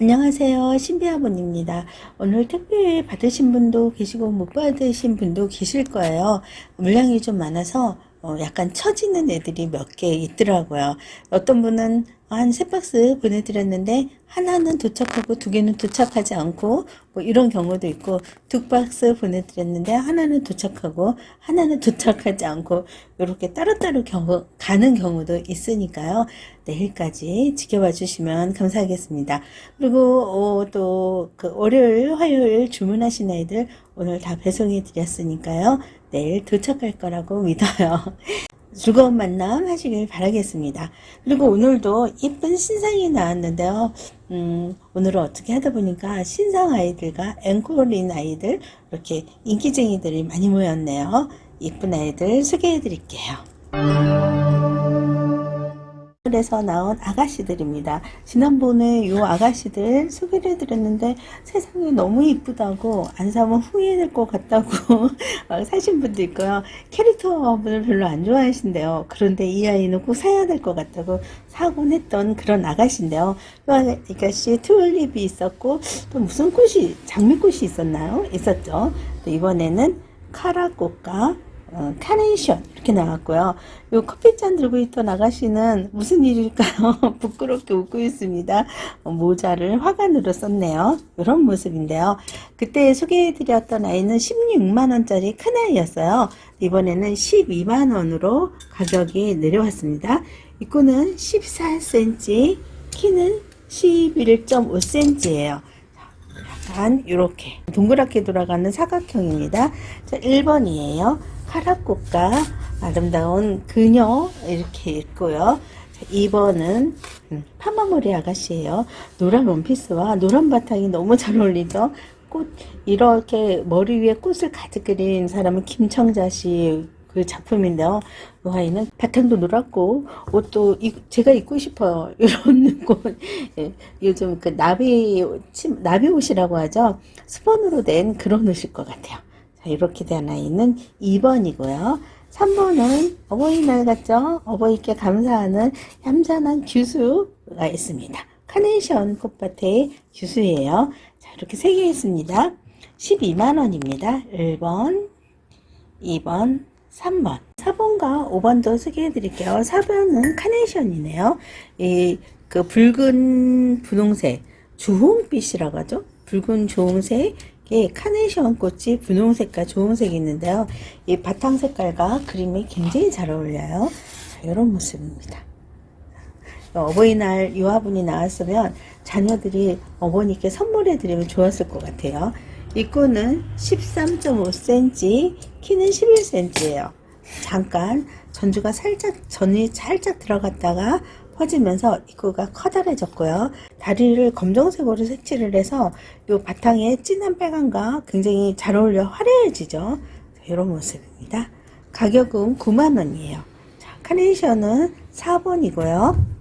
안녕하세요. 신비아버님입니다. 오늘 택배 받으신 분도 계시고 못 받으신 분도 계실 거예요. 물량이 좀 많아서 어, 약간 처지는 애들이 몇 개 있더라고요. 어떤 분은 한 세 박스 보내드렸는데 하나는 도착하고 두 개는 도착하지 않고 뭐 이런 경우도 있고 두 박스 보내드렸는데 하나는 도착하고 하나는 도착하지 않고 이렇게 따로따로 경우, 가는 경우도 있으니까요. 내일까지 지켜봐 주시면 감사하겠습니다. 그리고 어, 또그 월요일, 화요일 주문하신 아이들 오늘 다 배송해 드렸으니까요. 내일 도착할 거라고 믿어요. 즐거운 만남 하시길 바라겠습니다. 그리고 오늘도 이쁜 신상이 나왔는데요. 음, 오늘은 어떻게 하다 보니까 신상 아이들과 앵콜인 아이들, 이렇게 인기쟁이들이 많이 모였네요. 이쁜 아이들 소개해 드릴게요. 에서 나온 아가씨들입니다. 지난번에 요 아가씨들 소개를 해드렸는데 세상에 너무 이쁘다고 안 사면 후회될 것 같다고 어, 사신 분도 있고요. 캐릭터 분을 별로 안 좋아하신대요. 그런데 이 아이는 꼭 사야 될 것 같다고 사곤 했던 그런 아가씨인데요. 이 아가씨 튤립이 있었고 또 무슨 꽃이 장미꽃이 있었나요? 있었죠. 또 이번에는 카라꽃과 어, 카네이션 이렇게 나왔고요. 요 커피잔 들고 있던 아가씨는 무슨 일일까요? 부끄럽게 웃고 있습니다. 어, 모자를 화관으로 썼네요. 이런 모습인데요. 그때 소개해드렸던 아이는 16만원짜리 큰 아이였어요. 이번에는 12만원으로 가격이 내려왔습니다. 입구는 14cm, 키는 11.5cm예요. 약간 이렇게 동그랗게 돌아가는 사각형입니다. 자, 1번이에요. 카라꽃과 아름다운 그녀 이렇게 있고요. 자, 2번은 음, 파마머리 아가씨예요. 노란 원피스와 노란 바탕이 너무 잘 어울리죠. 꽃 이렇게 머리 위에 꽃을 가득 그린 사람은 김청자 씨 그 작품인데요. 이 아이는 바탕도 노랗고 옷도 이- 제가 입고 싶어요. 이런 꽃 예, 요즘 그 나비 침- 나비 옷이라고 하죠. 스펀으로 된 그런 옷일 것 같아요. 자, 이렇게 된 아이는 2번이고요. 3번은 어버이날 같죠? 어버이께 감사하는 얌전한 규수가 있습니다. 카네이션 꽃밭의 규수예요. 자, 이렇게 세개 있습니다. 12만원입니다. 1번, 2번, 3번. 4번과 5번도 소개해 드릴게요. 4번은 카네이션이네요. 이, 그 붉은 분홍색, 주홍빛이라고 하죠? 붉은 주홍색 의 카네이션 꽃이 분홍색과 주홍색이 있는데요. 이 바탕 색깔과 그림이 굉장히 잘 어울려요. 자, 이런 모습입니다. 어버이날 유아분이 나왔으면 자녀들이 어머니께 선물해 드리면 좋았을 것 같아요. 입구는 13.5cm, 키는 11cm예요. 잠깐 전주가 살짝 전이 살짝 들어갔다가 퍼지면서 입구가 커다래졌고요. 다리를 검정색으로 색칠을 해서 이 바탕에 진한 빨간과 굉장히 잘 어울려 화려해지죠. 이런 모습입니다. 가격은 9만원이에요. 카네이션은 4번이고요.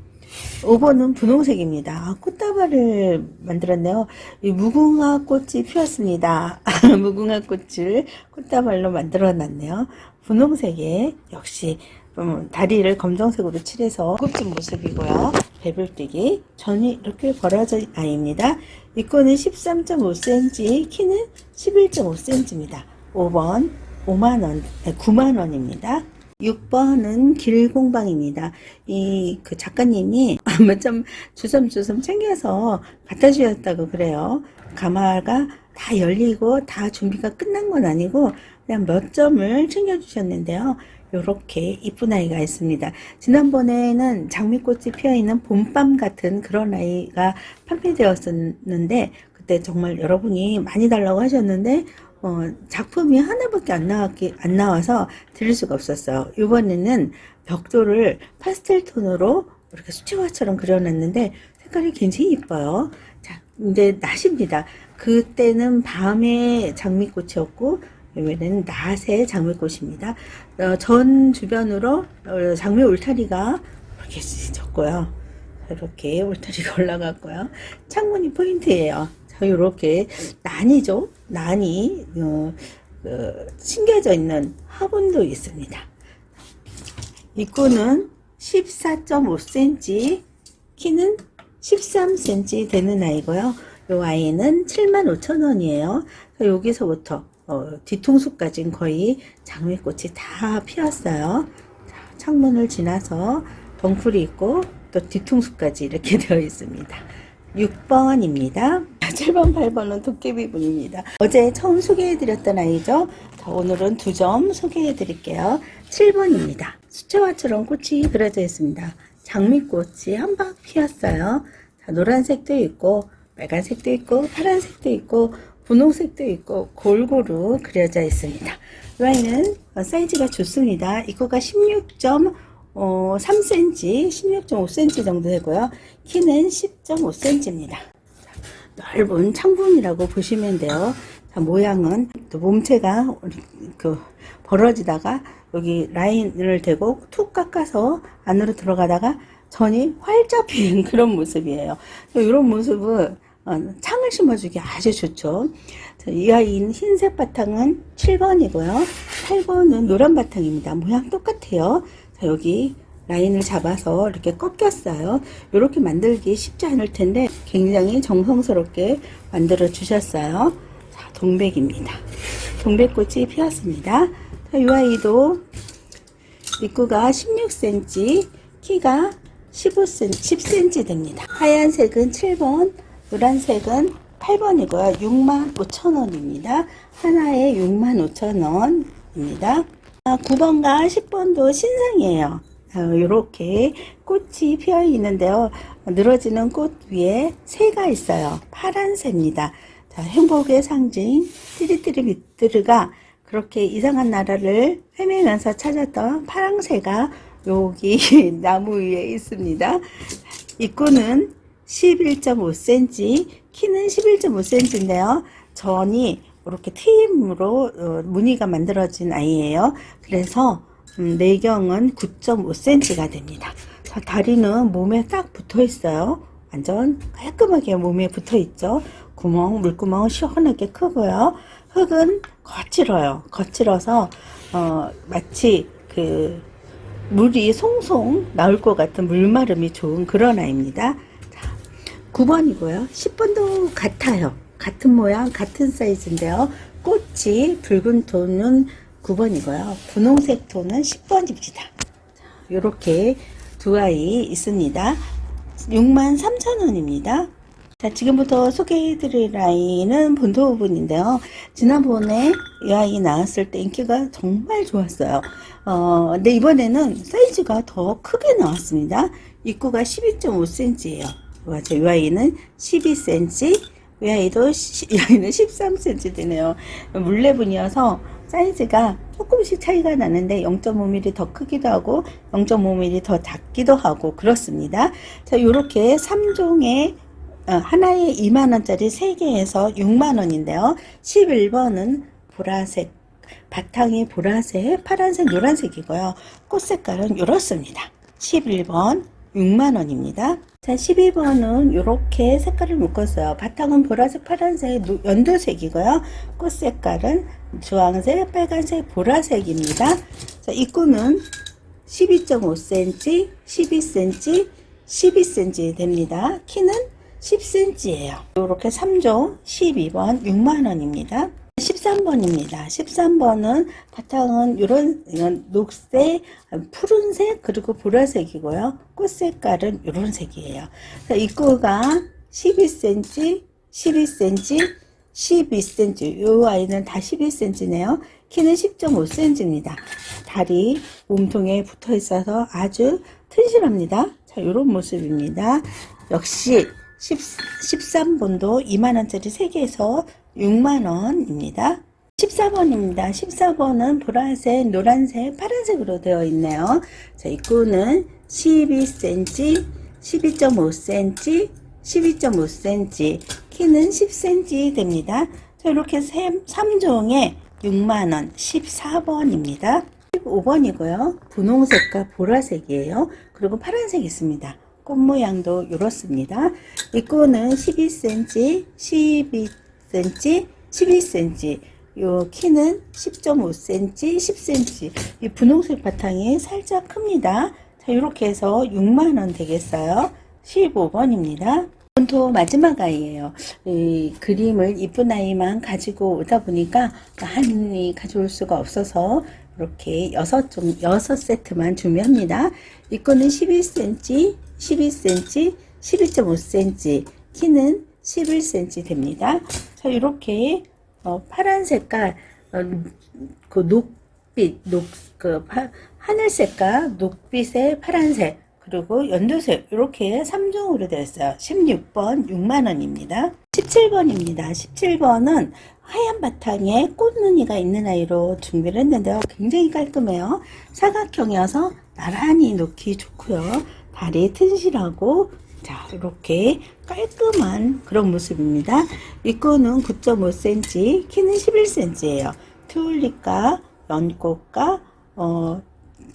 5번은 분홍색입니다. 아, 꽃다발을 만들었네요. 이 무궁화 꽃이 피었습니다. 무궁화 꽃을 꽃다발로 만들어 놨네요. 분홍색에 역시 음, 다리를 검정색으로 칠해서 고급진 모습이고요. 배불뛰기 전이 이렇게 벌어진 아이입니다. 입구는 13.5cm, 키는 11.5cm입니다. 5번 5만원, 9만원입니다. 6번은 길공방입니다. 이 그 작가님이 아마 좀 주섬주섬 챙겨서 갖다 주셨다고 그래요. 가마가 다 열리고 다 준비가 끝난 건 아니고 그냥 몇 점을 챙겨 주셨는데요. 요렇게 이쁜 아이가 있습니다. 지난번에는 장미꽃이 피어 있는 봄밤 같은 그런 아이가 판매되었었는데 그때 정말 여러분이 많이 달라고 하셨는데 어, 작품이 하나밖에 안 나왔기, 안 나와서 드릴 수가 없었어요. 이번에는 벽돌을 파스텔 톤으로 이렇게 수채화처럼 그려놨는데 색깔이 굉장히 이뻐요. 자, 이제 낮입니다. 그때는 밤에 장미꽃이었고, 이번에는 낮에 장미꽃입니다. 어, 전 주변으로 어, 장미 울타리가 이렇게 졌고요. 이렇게 울타리가 올라갔고요. 창문이 포인트예요. 자, 이렇게 난이죠. 난이 어, 어, 심겨져 있는 화분도 있습니다. 입구는 14.5cm, 키는 13cm 되는 아이고요. 요 아이는 75,000원이에요. 여기서부터 어, 뒤통수까지는 거의 장미꽃이 다 피었어요. 자, 창문을 지나서 덩쿨이 있고 또 뒤통수까지 이렇게 되어 있습니다. 6번입니다. 7번, 8번은 도깨비 분입니다. 어제 처음 소개해드렸던 아이죠. 자, 오늘은 두 점 소개해드릴게요. 7번입니다. 수채화처럼 꽃이 그려져 있습니다. 장미꽃이 한박 피었어요. 자, 노란색도 있고, 빨간색도 있고, 파란색도 있고, 분홍색도 있고, 골고루 그려져 있습니다. 이 아이는 어, 사이즈가 좋습니다. 이거가 16점 어, 3cm, 16.5cm 정도 되고요. 키는 10.5cm입니다. 넓은 창문이라고 보시면 돼요. 자, 모양은 또 몸체가 그 벌어지다가 여기 라인을 대고 툭 깎아서 안으로 들어가다가 전이 활짝 핀 그런 모습이에요. 이런 모습은 어, 창을 심어주기 아주 좋죠. 자, 이 아이는 흰색 바탕은 7번이고요. 8번은 노란 바탕입니다. 모양 똑같아요. 자, 여기 라인을 잡아서 이렇게 꺾였어요. 이렇게 만들기 쉽지 않을 텐데 굉장히 정성스럽게 만들어 주셨어요. 자, 동백입니다. 동백꽃이 피었습니다. 자, 이 아이도 입구가 16cm, 키가 15cm, 10cm 됩니다. 하얀색은 7번, 노란색은 8번이고요. 65,000원입니다. 하나에 65,000원입니다. 9번과 10번도 신상이에요. 이렇게 꽃이 피어 있는데요. 늘어지는 꽃 위에 새가 있어요. 파란새입니다. 자, 행복의 상징 띠리띠리 미뜨르가 그렇게 이상한 나라를 헤매면서 찾았던 파랑새가 여기 나무 위에 있습니다. 입구는 11.5cm, 키는 11.5cm인데요. 전이 이렇게 트임으로 어, 무늬가 만들어진 아이예요. 그래서 음, 내경은 9.5cm가 됩니다. 자, 다리는 몸에 딱 붙어 있어요. 완전 깔끔하게 몸에 붙어 있죠. 구멍, 물구멍은 시원하게 크고요. 흙은 거칠어요. 거칠어서 어, 마치 그 물이 송송 나올 것 같은 물마름이 좋은 그런 아이입니다. 자, 9번이고요. 10번도 같아요. 같은 모양, 같은 사이즈인데요. 꽃이 붉은 톤은 9번이고요. 분홍색 톤은 10번입니다. 이렇게 두 아이 있습니다. 63,000원입니다. 자, 지금부터 소개해드릴 아이는 본토 부분인데요. 지난번에 이 아이 나왔을 때 인기가 정말 좋았어요. 어, 근데 이번에는 사이즈가 더 크게 나왔습니다. 입구가 12.5cm예요. 맞아요. 이 아이는 12cm, 이 아이도, 시- 이 아이는 13cm 되네요. 물레분이어서 사이즈가 조금씩 차이가 나는데 0.5mm 더 크기도 하고 0.5mm 더 작기도 하고 그렇습니다. 자, 요렇게 3종의 어, 하나에 2만원짜리 3개에서 6만원인데요. 11번은 보라색, 바탕이 보라색, 파란색, 노란색이고요. 꽃 색깔은 이렇습니다. 11번 6만원입니다. 자, 12번은 이렇게 색깔을 묶었어요. 바탕은 보라색, 파란색, 노- 연두색이고요. 꽃 색깔은 주황색, 빨간색, 보라색입니다. 자, 입구는 12.5cm, 12cm, 12cm 됩니다. 키는 10cm예요. 이렇게 3종 12번 6만원입니다. 13번입니다. 13번은 바탕은 이런, 이런 녹색, 푸른색, 그리고 보라색이고요. 꽃 색깔은 이런 색이에요. 자, 입구가 12cm, 12cm, 12cm. 이 아이는 다 12cm네요. 키는 10.5cm입니다. 다리 몸통에 붙어 있어서 아주 튼실합니다. 자, 이런 모습입니다. 역시 10, 13번도 2만원짜리 3개에서 6만원입니다. 14번입니다. 14번은 보라색, 노란색, 파란색으로 되어 있네요. 자, 입구는 12cm, 12.5cm, 12.5cm, 키는 10cm 됩니다. 자, 이렇게 3종에 6만원, 14번입니다. 15번이고요. 분홍색과 보라색이에요. 그리고 파란색 있습니다. 꽃 모양도 이렇습니다. 입구는 12cm, 12cm, 12cm. 요 키는 10.5cm, 10cm. 이 분홍색 바탕이 살짝 큽니다. 자, 이렇게 해서 6만원 되겠어요. 15번입니다. 본토 마지막 아이예요. 이 그림을 이쁜 아이만 가지고 오다 보니까 많이 가져올 수가 없어서 이렇게 여섯 종 여섯 세트만 준비합니다. 이 거는 11cm, 12cm, 12.5cm, 키는 11cm 됩니다. 자, 이렇게 어, 파란 색깔, 어, 그 녹빛, 녹, 그 파- 하늘 색깔, 녹빛의 파란색, 그리고 연두색 이렇게 3종으로 되어 있어요. 16번 6만원입니다. 17번입니다. 17번은 하얀 바탕에 꽃무늬가 있는 아이로 준비를 했는데요. 굉장히 깔끔해요. 사각형이어서 나란히 놓기 좋고요. 다리 튼실하고 자 이렇게 깔끔한 그런 모습입니다. 이 거는 9.5cm, 키는 11cm예요. 튤립과 연꽃과 어,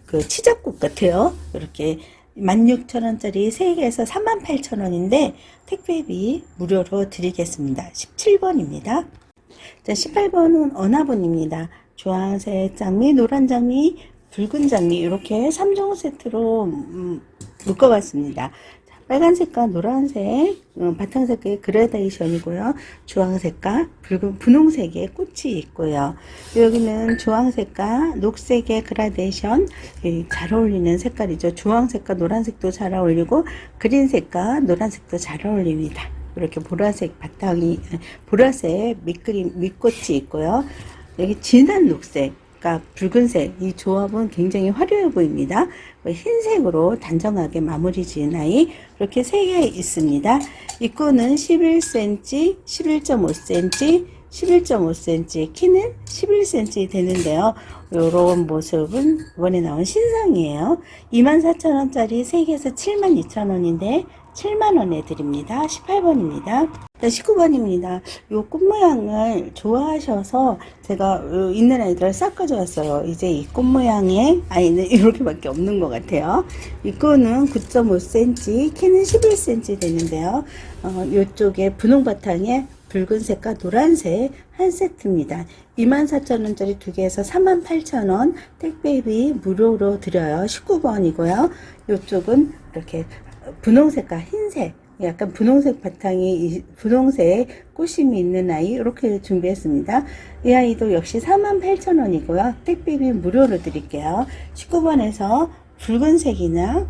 그 치잡꽃 같아요. 이렇게 16,000원짜리 3개에서 38,000원인데 택배비 무료로 드리겠습니다. 17번입니다. 자, 18번은 어나본입니다. 주황색 장미, 노란 장미, 붉은 장미 이렇게 3종 세트로 음, 묶어봤습니다. 자, 빨간색과 노란색, 음, 바탕색의 그라데이션이고요. 주황색과 붉은 분홍색의 꽃이 있고요. 여기는 주황색과 녹색의 그라데이션 예, 잘 어울리는 색깔이죠. 주황색과 노란색도 잘 어울리고 그린색과 노란색도 잘 어울립니다. 이렇게 보라색 바탕이 보라색 밑그림 밑꽃이 있고요. 여기 진한 녹색, 그러니까 붉은색 이 조합은 굉장히 화려해 보입니다. 흰색으로 단정하게 마무리 지은 아이 이렇게 세 개 있습니다. 입구는 11cm, 11.5cm, 11.5cm, 키는 11cm 되는데요. 이런 모습은 이번에 나온 신상이에요. 24,000원짜리 3개에서 72,000원인데 7만원에 드립니다. 18번입니다. 19번입니다. 요 꽃 모양을 좋아하셔서 제가 요 있는 아이들을 싹 가져왔어요. 이제 이 꽃 모양의 아이는 이렇게밖에 없는 것 같아요. 이 거는 9.5cm, 키는 11cm 되는데요. 어, 요쪽에 분홍 바탕에 붉은색과 노란색 한 세트입니다. 24,000원짜리 두 개에서 38,000원 택배비 무료로 드려요. 19번이고요. 요쪽은 이렇게 분홍색과 흰색 약간 분홍색 바탕이 이 분홍색 꽃심이 있는 아이 이렇게 준비했습니다. 이 아이도 역시 48,000원이고요. 택배비 무료로 드릴게요. 19번에서 붉은색이나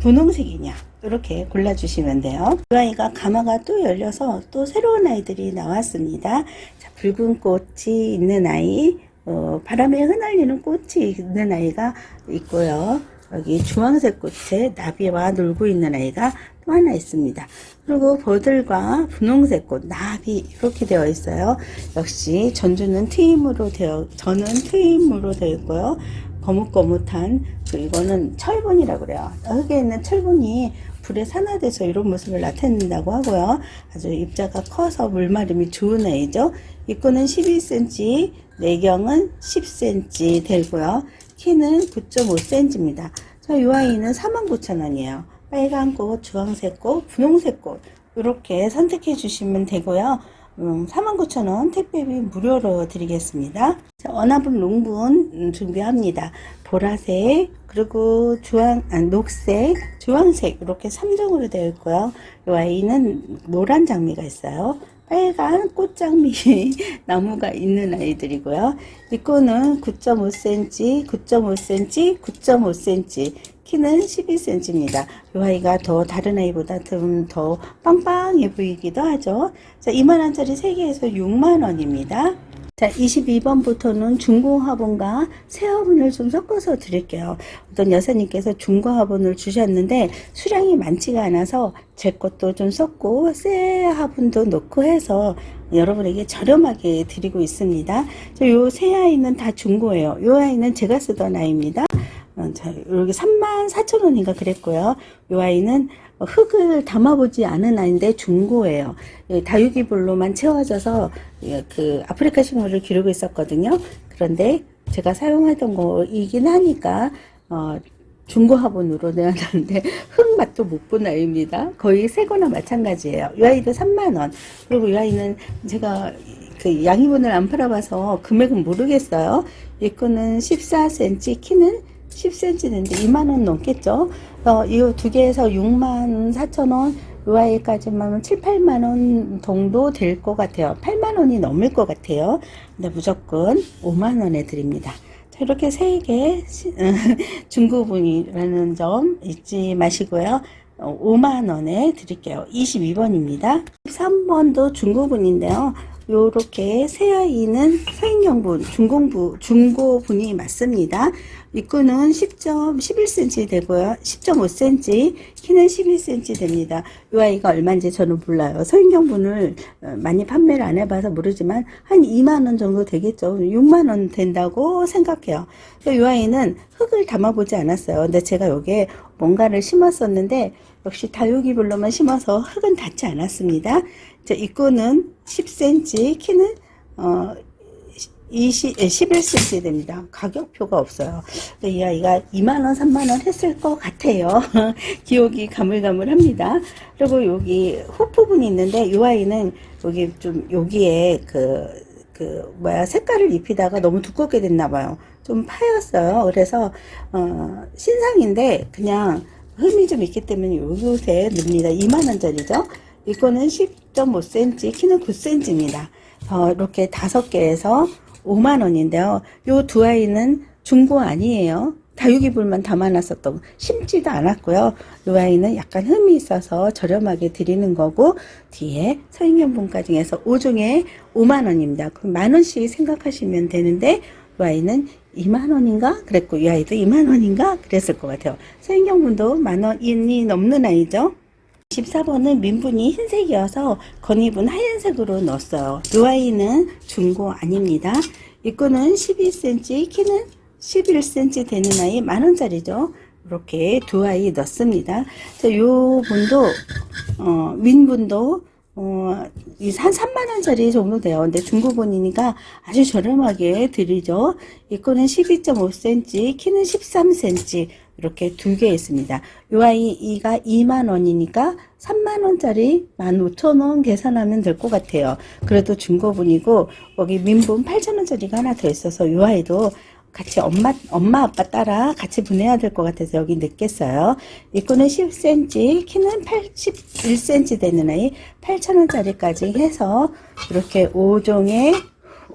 분홍색이냐 이렇게 골라주시면 돼요. 이 아이가 가마가 또 열려서 또 새로운 아이들이 나왔습니다. 자, 붉은 꽃이 있는 아이, 어, 바람에 흩날리는 꽃이 있는 아이가 있고요. 여기 주황색 꽃에 나비와 놀고 있는 아이가 또 하나 있습니다. 그리고 버들과 분홍색 꽃, 나비 이렇게 되어 있어요. 역시 전주는 트임으로 되어, 저는 트임으로 되어 있고요. 거뭇거뭇한 그 이거는 철분이라고 그래요. 흙에 있는 철분이 불에 산화돼서 이런 모습을 나타낸다고 하고요. 아주 입자가 커서 물마름이 좋은 아이죠. 입구는 12cm, 내경은 10cm 되고요. 키는 9.5cm입니다. 자, 이 아이는 49,000원이에요. 빨간 꽃, 주황색 꽃, 분홍색 꽃 이렇게 선택해 주시면 되고요. 음, 49,000원 택배비 무료로 드리겠습니다. 자, 원화분 롱분 음, 준비합니다. 보라색, 그리고 주황, 아, 녹색, 주황색 이렇게 3종으로 되어 있고요. 이 아이는 노란 장미가 있어요. 빨간 꽃장미 나무가 있는 아이들이고요. 이 거는 9.5cm, 9.5cm, 9.5cm, 키는 12cm입니다. 이 아이가 더 다른 아이보다 좀 더 빵빵해 보이기도 하죠. 자, 2만원짜리 3개에서 6만원입니다. 자, 22번부터는 중고 화분과 새 화분을 좀 섞어서 드릴게요. 어떤 여사님께서 중고 화분을 주셨는데 수량이 많지가 않아서 제 것도 좀 섞고 새 화분도 넣고 해서 여러분에게 저렴하게 드리고 있습니다. 요 새 아이는 다 중고예요. 요 아이는 제가 쓰던 아이입니다. 어, 자, 여기 3만 4천 원인가 그랬고요. 요 아이는 흙을 담아보지 않은 아이인데 중고예요. 예, 다육이불로만 채워져서 예, 그 아프리카 식물을 기르고 있었거든요. 그런데 제가 사용하던 거이긴 하니까 어, 중고 화분으로 내놨는데 흙 맛도 못 본 아이입니다. 거의 새거나 마찬가지예요. 이 아이도 3만 원. 그리고 이 아이는 제가 그 양이분을 안 팔아봐서 금액은 모르겠어요. 이 거는 14cm, 키는 10cm 되는데 2만원 넘겠죠? 어, 이두 개에서 6만 4천원, 이 아이까지만 7, 8만원 정도 될 것 같아요. 8만원이 넘을 것 같아요. 근데 무조건 5만원에 드립니다. 자, 이렇게 세 개 중고분이라는 점 잊지 마시고요. 5만 원에 드릴게요. 22번입니다. 13번도 중고분인데요. 요렇게 새 아이는 서인경분 중공부 중고분이 맞습니다. 입구는 10점 11cm 되고요. 10.5cm 키는 11cm 됩니다. 이 아이가 얼마인지 저는 몰라요. 서인경분을 어, 많이 판매를 안 해봐서 모르지만 한 2만 원 정도 되겠죠. 6만 원 된다고 생각해요. 이 아이는 흙을 담아보지 않았어요. 근데 제가 여기에 뭔가를 심었었는데 역시 다육이별로만 심어서 흙은 닿지 않았습니다. 자, 입구는 10cm, 키는 어 20, 11cm 됩니다. 가격표가 없어요. 이 아이가 2만원, 3만원 했을 것 같아요. 기억이 가물가물합니다. 그리고 여기 후 부분이 있는데 이 아이는 여기 좀 여기에 그, 그, 뭐야, 색깔을 입히다가 너무 두껍게 됐나 봐요. 좀 파였어요. 그래서, 어, 신상인데 그냥 흠이 좀 있기 때문에 요새 릅니다. 2만원짜리죠. 이거는 10.5cm, 키는 9cm입니다. 어, 이렇게 다섯 개에서 5만 원인데요. 요 두 아이는 중고 아니에요. 다육이불만 담아놨었던 심지도 않았고요. 이 아이는 약간 흠이 있어서 저렴하게 드리는 거고 뒤에 서인경분까지 해서 5중에 5만 원입니다. 그럼 만 원씩 생각하시면 되는데 이 아이는 2만 원인가 그랬고 이 아이도 2만 원인가 그랬을 것 같아요. 서인경분도 만 원이 넘는 아이죠. 14번은 민분이 흰색이어서 건입은 하얀색으로 넣었어요. 이 아이는 중고 아닙니다. 입구는 12cm, 키는 11cm 되는 아이 만원짜리죠. 이렇게 두 아이 넣습니다. 자, 요 분도, 어, 민분도, 어, 이한 3만원짜리 정도 돼요. 근데 중고분이니까 아주 저렴하게 드리죠. 입구는 12.5cm, 키는 13cm. 이렇게 두 개 있습니다. 요 아이가 2만 원이니까 3만 원짜리 15,000원 계산하면 될 것 같아요. 그래도 중고분이고 여기 민분 8,000원짜리가 하나 더 있어서 요 아이도 같이 엄마 엄마 아빠 따라 같이 보내야 될 것 같아서 여기 넣겠어요. 이거는 10cm, 키는 81cm 되는 아이 8,000원짜리까지 해서 이렇게 5종에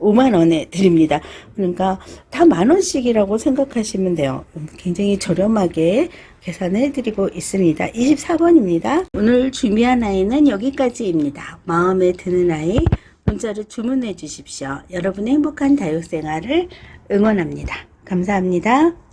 5만 원에 드립니다. 그러니까 다 만 원씩이라고 생각하시면 돼요. 굉장히 저렴하게 계산해 드리고 있습니다. 24번입니다. 오늘 준비한 아이는 여기까지입니다. 마음에 드는 아이 문자로 주문해 주십시오. 여러분의 행복한 다육 생활을 응원합니다. 감사합니다.